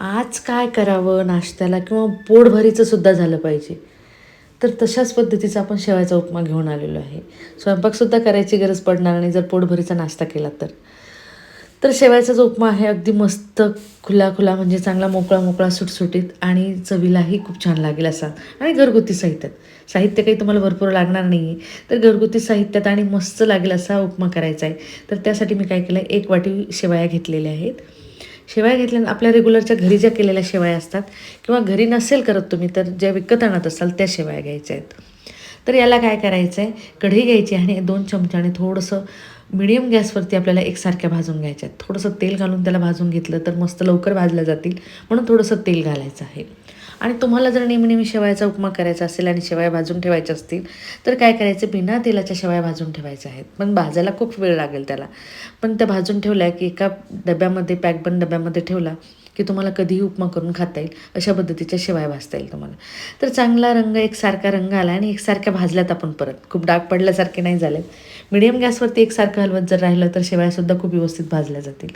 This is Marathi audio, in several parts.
आज काय करावं नाश्त्याला किंवा पोटभरीचं सुद्धा झालं पाहिजे. तर तशाच पद्धतीचा आपण शेवायचा उपमा घेऊन आलेलो आहे. स्वयंपाकसुद्धा करायची गरज पडणार नाही जर पोटभरीचा नाश्ता केला तर. तर शेवायचा जो उपमा आहे अगदी मस्त खुला खुला म्हणजे चांगला मोकळा मोकळा सुटसुटीत आणि चवीलाही खूप छान लागेल असा. आणि घरगुती साहित्यात. साहित्य काही तुम्हाला भरपूर लागणार नाही आहे तर घरगुती साहित्यात आणि मस्त लागेल असा उपमा करायचा आहे. तर त्यासाठी मी काय केलं आहे एक वाटी शेवाया घेतलेल्या आहेत. शेवया घेतल्या आपल्या रेग्युलरच्या घरी ज्या केलेल्या शेवाळ्या असतात किंवा घरी नसेल करत तुम्ही तर ज्या विकत आणत असाल त्या शेवाया घ्यायच्या आहेत. तर याला काय करायचं आहे कढई घ्यायची आणि दोन चमच्याने थोडंसं मिडियम गॅसवरती आपल्याला एकसारख्या भाजून घ्यायच्या आहेत. थोडंसं तेल घालून त्याला भाजून घेतलं तर मस्त लवकर भाजल्या जातील. म्हणून थोडंसं तेल घालायचं आहे. आणि तुम्हाला जर नेहमी नेहमी शेवयाचा उपमा करायचा असेल आणि शेवाया भाजून ठेवायच्या असतील तर काय करायचं? बिना तेलाच्या शेवाया भाजून ठेवायच्या आहेत. पण भाजायला खूप वेळ लागेल त्याला. पण त्या भाजून ठेवल्या की एका डब्यामध्ये पॅकबंद डब्यामध्ये ठेवला की तुम्हाला कधीही उपमा करून खाता येईल. अशा पद्धतीच्या शिवाय भाजता येईल तुम्हाला. तर चांगला रंग एकसारखा रंग आला आणि एकसारख्या भाजल्यात आपण परत. खूप डाग पडल्यासारखे नाही झाले मिडियम गॅसवरती एकसारखं हलवत जर राहिलं तर शेवयासुद्धा खूप व्यवस्थित भाजल्या जातील.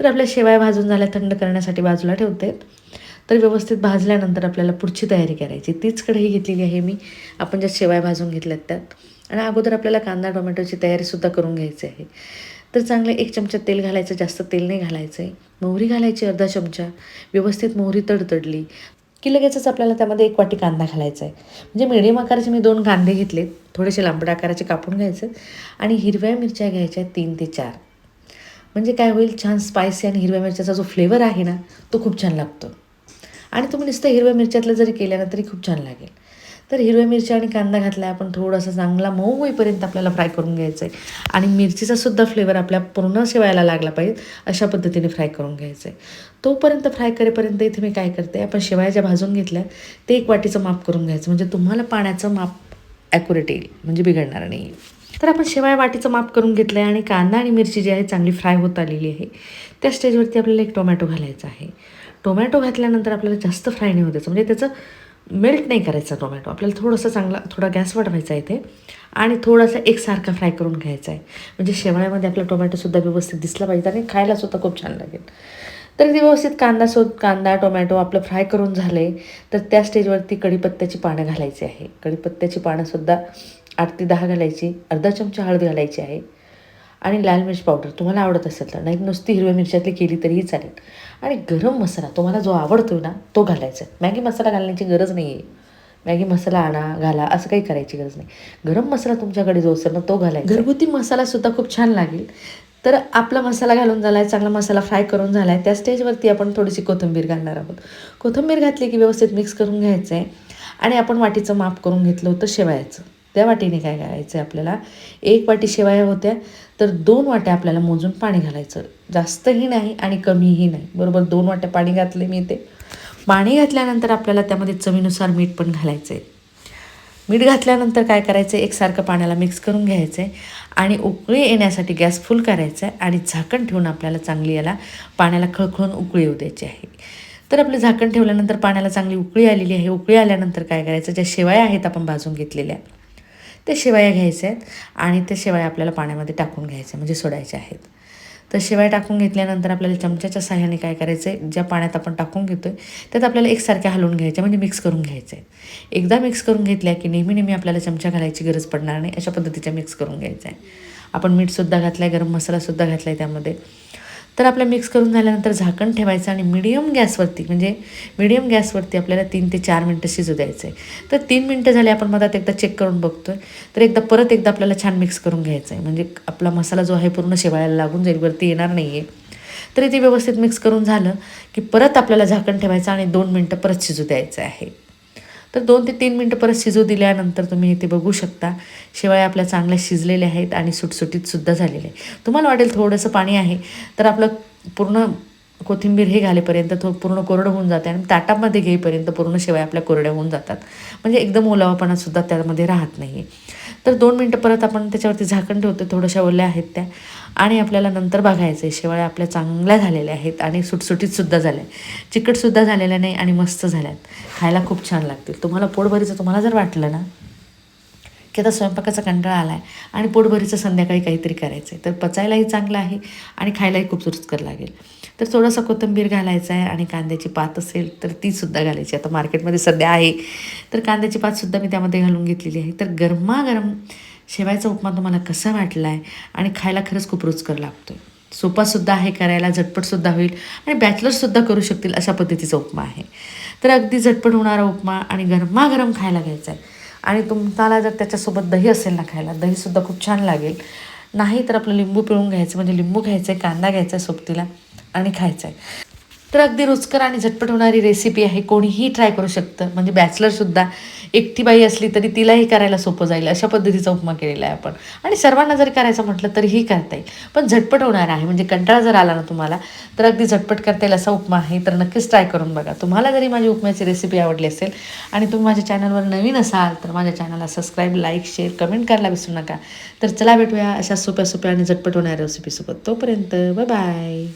तर आपल्या शेवाय भाजून झाल्या थंड करण्यासाठी बाजूला ठेवते. तर व्यवस्थित भाजल्यानंतर आपल्याला पुढची तयारी करायची. तीच कढई घेतलेली आहे मी. आपण ज्या शेवाय भाजून घेतल्यात त्यात. आणि अगोदर आपल्याला कांदा टोमॅटोची तयारीसुद्धा करून घ्यायची आहे. तर चांगलं एक चमचा तेल घालायचं जास्त तेल नाही घालायचं आहे मोहरी घालायची अर्धा चमचा. व्यवस्थित मोहरी तडतडली की लगेचच आपल्याला त्यामध्ये एक वाटी कांदा घालायचा आहे म्हणजे मिडियम आकाराचे मी दोन कांदे घेतले थोडेसे लांबड आकाराचे कापून घ्यायचे आणि हिरव्या मिरच्या घ्यायच्या तीन ते चार. म्हणजे काय होईल? छान स्पायसी आणि हिरव्या मिरच्याचा जो फ्लेवर आहे ना तो खूप छान लागतो. आणि तुम्ही नुसतं हिरव्या मिरच्यातलं जरी केलं ना तरी खूप छान लागेल. तर हिरव्या मिरच्या आणि कांदा घातला आपण थोडासा चांगला मऊ होईपर्यंत आपल्याला फ्राय करून घ्यायचं आहे आणि मिरचीचा सुद्धा फ्लेवर आपल्या पूर्ण शेवायला लागला पाहिजे अशा पद्धतीने फ्राय करून घ्यायचं आहे तोपर्यंत फ्राय करेपर्यंत इथे मी काय करते आपण शेवया ज्या भाजून घेतल्या ते एक वाटीचं माप करून घ्यायचं. म्हणजे तुम्हाला पाण्याचं माप ॲक्युरेट येईल म्हणजे बिघडणार नाही. तर आपण शेवाया वाटीचं माप करून घेतलं आहे आणि कांदा आणि मिरची जी आहे चांगली फ्राय होत आलेली आहे. त्या स्टेजवरती आपल्याला एक टोमॅटो घालायचा आहे. टोमॅटो घातल्यानंतर आपल्याला जास्त फ्राय नाही होतायचं म्हणजे त्याचं मेल्ट नाही करायचा टोमॅटो. आपल्याला थोडंसं चांगला थोडा गॅस वाढवायचा आहे ते आणि थोडासा एकसारखा फ्राय करून घ्यायचा आहे. म्हणजे शेवाळ्यामध्ये आपला टोमॅटोसुद्धा व्यवस्थित दिसला पाहिजे आणि खायलासुद्धा खूप छान लागेल. तर ते व्यवस्थित कांदा सो कांदा टोमॅटो आपलं फ्राय करून झाले तर त्या स्टेजवरती कढीपत्त्याची पानं घालायची आहे. कढीपत्त्याची पानंसुद्धा आठ ते दहा घालायची. अर्धा चमचा हळद घालायची आहे. आणि लाल मिरच पावडर तुम्हाला आवडत असेल तर. नाही नुसती हिरव्या मिरच्यातली केली तरीही चालेल. आणि गरम मसाला तुम्हाला जो आवडतो ना तो घालायचा. मॅगी मसाला घालण्याची गरज नाही आहे मॅगी मसाला आणा घाला असं काही करायची गरज नाही. गरम मसाला तुमच्याकडे जो असेल ना तो घालायचा. घरगुती मसालासुद्धा खूप छान लागेल. तर आपला मसाला घालून झाला आहे चांगला मसाला फ्राय करून झाला आहे त्या स्टेजवरती आपण थोडीशी कोथिंबीर घालणार आहोत. कोथिंबीर घातली की व्यवस्थित मिक्स करून घ्यायचं आहे आणि आपण वाटीचं माप करून घेतलं होतं शेवायाचं. त्या वाटीने काय करायचं आहे आपल्याला? एक वाटी शेवाया होत्या. तर दोन वाट्या आपल्याला मोजून पाणी घालायचं. जास्तही नाही आणि कमीही नाही. बरोबर दोन वाट्या पाणी घातले मी ते पाणी घातल्यानंतर आपल्याला त्यामध्ये चवीनुसार मीठ पण घालायचं आहे मीठ घातल्यानंतर काय करायचं आहे एकसारखं पाण्याला मिक्स करून घ्यायचं आहे आणि उकळी येण्यासाठी गॅस फुल करायचा आहे आणि झाकण ठेवून आपल्याला चांगली याला पाण्याला खळखळून उकळी येऊ द्यायची आहे. तर आपलं झाकण ठेवल्यानंतर पाण्याला चांगली उकळी आलेली आहे. उकळी आल्यानंतर काय करायचं? ज्या शेवाया आहेत आपण भाजून घेतलेल्या त्या शेवया घ्यायच्या आहेत आणि त्या शेवया आपल्याला पाण्यामध्ये टाकून घ्यायच्या म्हणजे सोडायच्या आहेत. तर शिवाय टाकून घेतल्यानंतर आपल्याला चमच्याच्या साह्याने काय करायचं आहे ज्या पाण्यात आपण टाकून घेतो आहे त्यात आपल्याला एकसारख्या हलवून घ्यायच्या म्हणजे मिक्स करून घ्यायचं. आहे एकदा मिक्स करून घेतल्या की नेहमी नेहमी आपल्याला चमचा घालायची गरज पडणार नाही अशा पद्धतीच्या मिक्स करून घ्यायचं. आहे आपण मीठसुद्धा घातलं आहे गरम मसालासुद्धा घातला आहे त्यामध्ये. तर आपलं मिक्स करून झाल्यानंतर झाकण ठेवायचं आणि मिडियम गॅसवरती म्हणजे मिडियम गॅसवरती आपल्याला तीन ते चार मिनटं शिजू द्यायचं आहे तर तीन मिनटं झाले आपण मधात एकदा चेक करून बघतो आहे तर एकदा परत एकदा आपल्याला छान मिक्स करून घ्यायचं आहे म्हणजे आपला मसाला जो आहे पूर्ण शेवाळ्याला लागून जाईल वरती येणार नाही आहे तरी ते व्यवस्थित मिक्स करून झालं की परत आपल्याला झाकण ठेवायचं आणि दोन मिनटं परत शिजू द्यायचं आहे. तर दोन ते तीन मिनटं परत शिजू दिल्यानंतर तुम्ही इथे बघू शकता. शिवाय आपल्या चांगल्या शिजलेल्या आहेत आणि सुटसुटीतसुद्धा झालेले. आहे तुम्हाला वाटेल थोडंसं पाणी आहे तर आपलं पूर्ण कोथिंबीर हे घालेपर्यंत थो पूर्ण कोरडं होऊन जाते आणि ताटामध्ये घेईपर्यंत पूर्ण शिवाय आपल्या कोरड्या होऊन जातात. म्हणजे एकदम ओलावापणासुद्धा त्यामध्ये राहत नाही तर दोन मिनटं परत आपण त्याच्यावरती झाकण ठेवतो थोड्याशा ओल्या आहेत त्या. आणि आपल्याला नंतर बघायचं आहे शेवाळ्या आपल्या चांगल्या झालेल्या आहेत आणि सुटसुटीतसुद्धा झाल्या. चिकटसुद्धा झालेल्या नाही आणि मस्त झाल्यात. खायला खूप छान लागतील. तुम्हाला पोटभरीचं तुम्हाला जर वाटलं ना की आता स्वयंपाकाचा कंटाळा आला आहे आणि पोटभरीचं संध्याकाळी काहीतरी करायचं आहे तर पचायलाही चांगलं आहे आणि खायलाही खूप रुचकर लागेल. तर थोडंसं कोथिंबीर घालायचं आहे आणि कांद्याची पात असेल तर तीसुद्धा घालायची. आता मार्केटमध्ये सध्या आहे. तर कांद्याची पातसुद्धा मी त्यामध्ये घालून घेतलेली आहे. तर गरमागरम शेवायचा उपमा तुम्हाला कसा वाटला आहे आणि खायला खरंच खूप रुचकर लागतो आहे सोपासुद्धा आहे करायला झटपटसुद्धा होईल आणि बॅचलर्ससुद्धा करू शकतील अशा पद्धतीचा उपमा आहे. तर अगदी झटपट होणारा उपमा आणि गरमागरम खायला घ्यायचा आहे आणि तुम्हाला जर त्याच्यासोबत दही असेल ना खायला दहीसुद्धा खूप छान लागेल. नाही तर आपलं लिंबू पिळून घ्यायचं म्हणजे लिंबू घ्यायचं आहे कांदा घ्यायचा आहे सोबतीला आणि खायचं आहे तर अगदी रुचकर आणि झटपट होणारी रेसिपी आहे. कोणीही ट्राय करू शकतं. म्हणजे बॅचलरसुद्धा एकटी बाई असली तरी तिलाही करायला सोपं जाईल. अशा पद्धतीचा उपमा केलेला आहे आपण. आणि सर्वांना जर करायचं म्हटलं तरीही करता येईल. पण झटपट होणार आहे. म्हणजे कंटाळा जर आला ना तुम्हाला तर अगदी झटपट करता येईल असा उपमा आहे. तर नक्कीच ट्राय करून बघा. तुम्हाला जरी माझी उपम्याची रेसिपी आवडली असेल आणि तुम्ही माझ्या चॅनलवर नवीन असाल तर माझ्या चॅनलला सबस्क्राईब लाईक शेअर कमेंट करायला विसरू नका. तर चला भेटूया अशा सोप्या सोप्या आणि झटपट होणाऱ्या रेसिपीसोबत तोपर्यंत बाय बाय